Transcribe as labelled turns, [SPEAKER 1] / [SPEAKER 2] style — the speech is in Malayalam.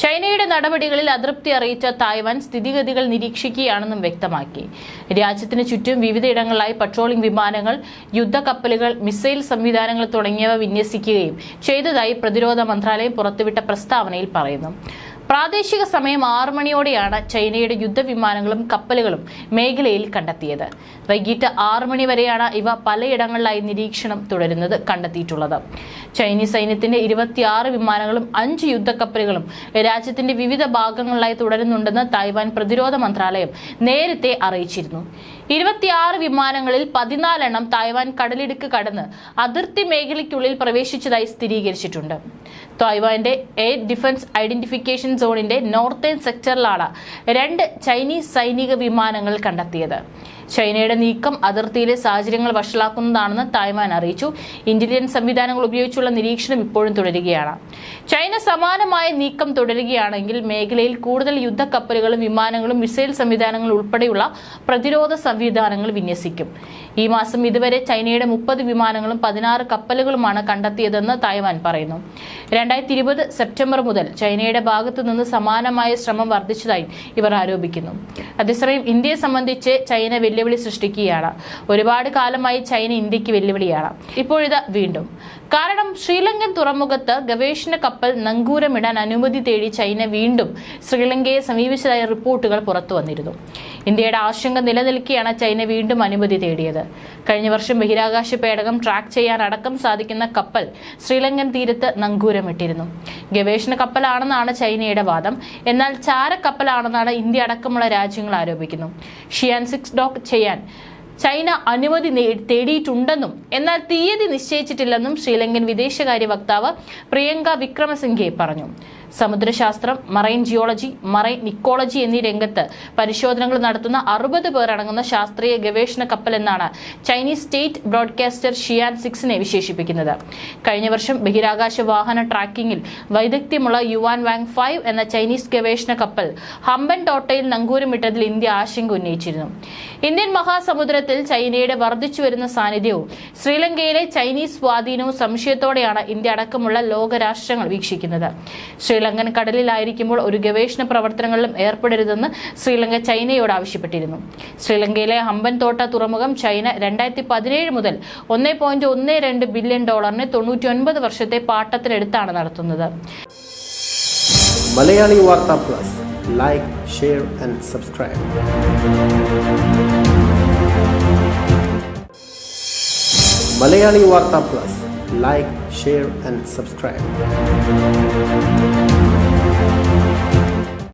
[SPEAKER 1] ചൈനയുടെ നടപടികളിൽ അതൃപ്തി അറിയിച്ച തായ്വാൻ സ്ഥിതിഗതികൾ നിരീക്ഷിക്കുകയാണെന്നും വ്യക്തമാക്കി. രാജ്യത്തിന് ചുറ്റും വിവിധയിടങ്ങളിലായി പട്രോളിംഗ് വിമാനങ്ങൾ യുദ്ധക്കപ്പലുകൾ മിസൈൽ സംവിധാനങ്ങൾ തുടങ്ങിയവ വിന്യസിക്കുകയും ചെയ്തതായി പ്രതിരോധ മന്ത്രാലയം പുറത്തുവിട്ട പ്രസ്താവനയിൽ പറയുന്നു. പ്രാദേശിക സമയം ആറു മണിയോടെയാണ് ചൈനയുടെ യുദ്ധവിമാനങ്ങളും കപ്പലുകളും മേഖലയിൽ കണ്ടെത്തിയത്. വൈകിട്ട് ആറു മണി വരെയാണ് ഇവ പലയിടങ്ങളിലായി നിരീക്ഷണം തുടരുന്നത് കണ്ടെത്തിയിട്ടുള്ളത്. ചൈനീസ് സൈന്യത്തിന്റെ ഇരുപത്തിയാറ് വിമാനങ്ങളും അഞ്ച് യുദ്ധക്കപ്പലുകളും രാജ്യത്തിന്റെ വിവിധ ഭാഗങ്ങളിലായി തുടരുന്നുണ്ടെന്ന് തായ്വാൻ പ്രതിരോധ മന്ത്രാലയം നേരത്തെ അറിയിച്ചിരുന്നു. ഇരുപത്തിയാറ് വിമാനങ്ങളിൽ പതിനാലെണ്ണം തായ്വാൻ കടലിടുക്ക് കടന്ന് അതിർത്തി മേഖലയ്ക്കുള്ളിൽ പ്രവേശിച്ചതായി സ്ഥിരീകരിച്ചിട്ടുണ്ട്. തായ്വാന്റെ എയർ ഡിഫൻസ് ഐഡന്റിഫിക്കേഷൻ സോണിന്റെ നോർത്തേൺ സെക്ടറിലാണ് രണ്ട് ചൈനീസ് സൈനിക വിമാനങ്ങൾ കണ്ടെത്തിയത്. ചൈനയുടെ നീക്കം അതിർത്തിയിലെ സാഹചര്യങ്ങൾ വഷളാക്കുന്നതാണെന്ന് തായ്വാൻ അറിയിച്ചു. ഇന്റലിജൻസ് സംവിധാനങ്ങൾ ഉപയോഗിച്ചുള്ള നിരീക്ഷണം ഇപ്പോഴും തുടരുകയാണ്. ചൈന സമാനമായ നീക്കം തുടരുകയാണെങ്കിൽ മേഖലയിൽ കൂടുതൽ യുദ്ധക്കപ്പലുകളും വിമാനങ്ങളും മിസൈൽ സംവിധാനങ്ങളും ഉൾപ്പെടെയുള്ള പ്രതിരോധ സംവിധാനങ്ങൾ വിന്യസിക്കും. ഈ മാസം ഇതുവരെ ചൈനയുടെ മുപ്പത് വിമാനങ്ങളും പതിനാറ് കപ്പലുകളുമാണ് കണ്ടെത്തിയതെന്ന് തായ്വാൻ പറയുന്നു. രണ്ടായിരത്തി ഇരുപത് സെപ്റ്റംബർ മുതൽ ചൈനയുടെ ഭാഗത്തു നിന്ന് സമാനമായ ശ്രമം വർദ്ധിച്ചതായി ഇവർ ആരോപിക്കുന്നു. അതേസമയം ഇന്ത്യയെ സംബന്ധിച്ച് ചൈന വെല്ലുവിളി സൃഷ്ടിക്കുകയാണ്. ഒരുപാട് കാലമായി ചൈന ഇന്ത്യയ്ക്ക് വെല്ലുവിളിയാണ്. ഇപ്പോഴിതാ വീണ്ടും കാരണം ശ്രീലങ്കൻ തുറമുഖത്ത് ഗവേഷണ കപ്പൽ നങ്കൂരമിടാൻ അനുമതി തേടി ചൈന വീണ്ടും ശ്രീലങ്കയെ സമീപിച്ചതായ റിപ്പോർട്ടുകൾ പുറത്തു വന്നിരുന്നു. ഇന്ത്യയുടെ ആശങ്ക നിലനിൽക്കെയാണ് ചൈന വീണ്ടും അനുമതി തേടിയത്. കഴിഞ്ഞ വർഷം ബഹിരാകാശ പേടകം ട്രാക്ക് ചെയ്യാൻ അടക്കം സാധിക്കുന്ന കപ്പൽ ശ്രീലങ്കൻ തീരത്ത് നങ്കൂരമിട്ടിരുന്നു. ഗവേഷണ കപ്പലാണെന്നാണ് ചൈനയുടെ വാദം. എന്നാൽ ചാര ചാരക്കപ്പലാണെന്നാണ് ഇന്ത്യ അടക്കമുള്ള രാജ്യങ്ങൾ ആരോപിക്കുന്നു. ഷിയാൻ സിക്സ് ഡോക്ക് ചെയ്യാൻ ചൈന അനുമതി തേടിയിട്ടുണ്ടെന്നും എന്നാൽ തീയതി നിശ്ചയിച്ചിട്ടില്ലെന്നും ശ്രീലങ്കൻ വിദേശകാര്യ വക്താവ് പ്രിയങ്ക വിക്രമസിംഘെ പറഞ്ഞു. സമുദ്രശാസ്ത്രം മറൈൻ ജിയോളജി മറൈൻ നിക്കോളജി എന്നീ രംഗത്ത് പരിശോധനകൾ നടത്തുന്ന അറുപത് പേർ അടങ്ങുന്ന ശാസ്ത്രീയ ഗവേഷണ കപ്പൽ എന്നാണ് ചൈനീസ് സ്റ്റേറ്റ് ബ്രോഡ്കാസ്റ്റർ ഷിയാൻ സിക്സിനെ വിശേഷിപ്പിക്കുന്നത്. കഴിഞ്ഞ വർഷം ബഹിരാകാശ വാഹന ട്രാക്കിംഗിൽ വൈദഗ്ധ്യമുള്ള യുവാൻ വാങ് ഫൈവ് എന്ന ചൈനീസ് ഗവേഷണ കപ്പൽ ഹമ്പൻ ടോട്ടയിൽ നങ്കൂരമിട്ടതിൽ ഇന്ത്യ ആശങ്ക ഉന്നയിച്ചിരുന്നു. ഇന്ത്യൻ മഹാസമുദ്രത്തിൽ ചൈനയുടെ വർദ്ധിച്ചു വരുന്ന സാന്നിധ്യവും ശ്രീലങ്കയിലെ ചൈനീസ് സ്വാധീനവും സംശയത്തോടെയാണ് ഇന്ത്യ അടക്കമുള്ള ലോകരാഷ്ട്രങ്ങൾ വീക്ഷിക്കുന്നത്. ശ്രീലങ്കൻ കടലിലായിരിക്കുമ്പോൾ ഒരു ഗവേഷണ പ്രവർത്തനങ്ങളിലും ഏർപ്പെടരുതെന്ന് ശ്രീലങ്ക ചൈനയോട് ആവശ്യപ്പെട്ടിരുന്നു. ശ്രീലങ്കയിലെ ഹമ്പൻ തോട്ട തുറമുഖം ചൈന രണ്ടായിരത്തി പതിനേഴ് മുതൽ ഒന്നേ പോയിന്റ് ഒന്ന് രണ്ട് ബില്യൺ ഡോളറിന് തൊണ്ണൂറ്റി ഒൻപത് വർഷത്തെ പാട്ടത്തിനെടുത്താണ് നടത്തുന്നത്.
[SPEAKER 2] Malayali Vartha plus. Like share and subscribe plus.